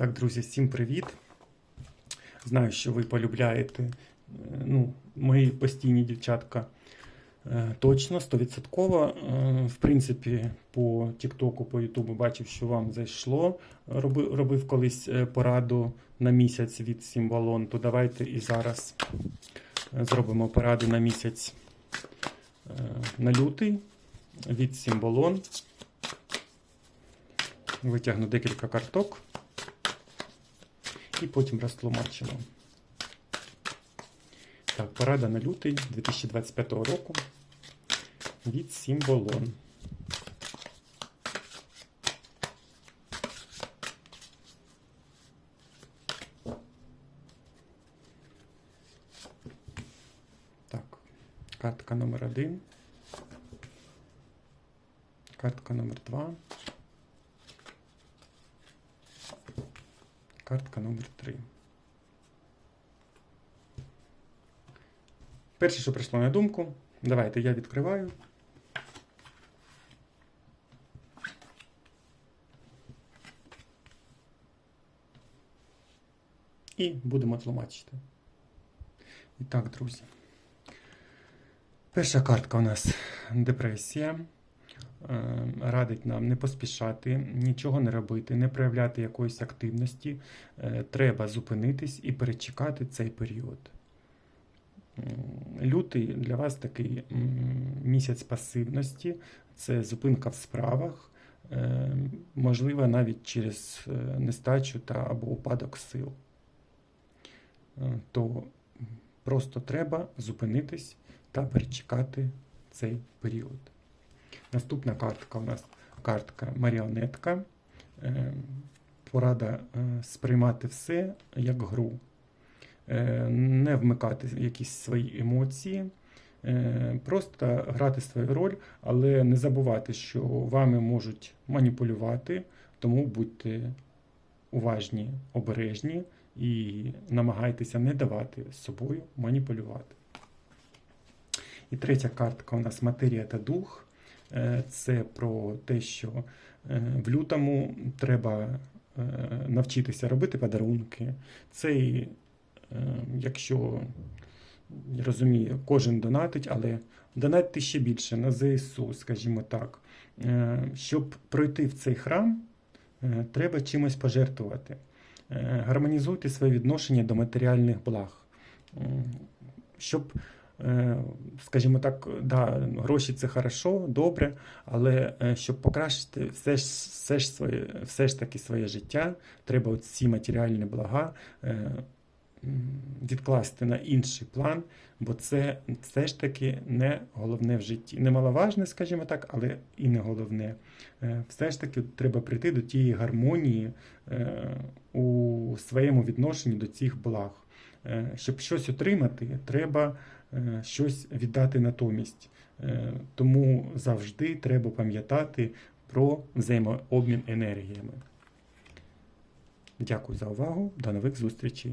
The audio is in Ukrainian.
Так, друзі, всім привіт. Знаю, що ви полюбляєте. е, Ну, мої постійні дівчатка е, точно, 100%. Е, В принципі, по Тіктоку, по Ютубу бачив, що вам зайшло. Робив, колись пораду на місяць від Сімбалон. То давайте і зараз зробимо пораду на місяць на лютий від Сімбалон. Витягну декілька карток і потім розтлумачимо. Так, порада на лютий 2025 року від Сімболон. Так, картка номер один. Картка номер два. Картка номер 3. Перше, що прийшло на думку, давайте я відкриваю. І будемо тлумачити. І так, друзі. Перша картка у нас депресія. Е, радить нам не поспішати, нічого не робити, не проявляти якоїсь активності. Е, Треба зупинитись і перечекати цей період. Лютий для вас такий місяць пасивності, це зупинка в справах, е, можливо, навіть через нестачу та або упадок сил. То просто треба зупинитись та перечекати цей період. Наступна картка у нас картка маріонетка. Е, Порада е, сприймати все як гру, Е, не вмикати якісь свої емоції, просто грати свою роль, але не забувати, що вами можуть маніпулювати, тому будьте уважні, обережні і намагайтеся не давати собою маніпулювати. І третя картка у нас матерія та дух. Е, Це про те, що е, в лютому треба е, навчитися робити подарунки. Це, якщо я розумію, кожен донатить, але донатьте ще більше на ЗСУ, скажімо так. Щоб пройти в цей храм, треба чимось пожертвувати. Гармонізуйте своє відношення до матеріальних благ. Щоб скажімо так, да, гроші це хорошо, добре, але е, щоб покращити все ж, все ж, своє, все ж таки своє життя, треба ці матеріальні блага е, відкласти на інший план, бо це все ж таки не головне в житті. Немаловажне, скажімо так, але і не головне. Е, Все ж таки треба прийти до тієї гармонії е, у своєму відношенні до цих благ. Е, Щоб щось отримати, треба е, щось віддати натомість. Е, Тому завжди треба пам'ятати про взаємообмін енергіями. Дякую за увагу. До нових зустрічей!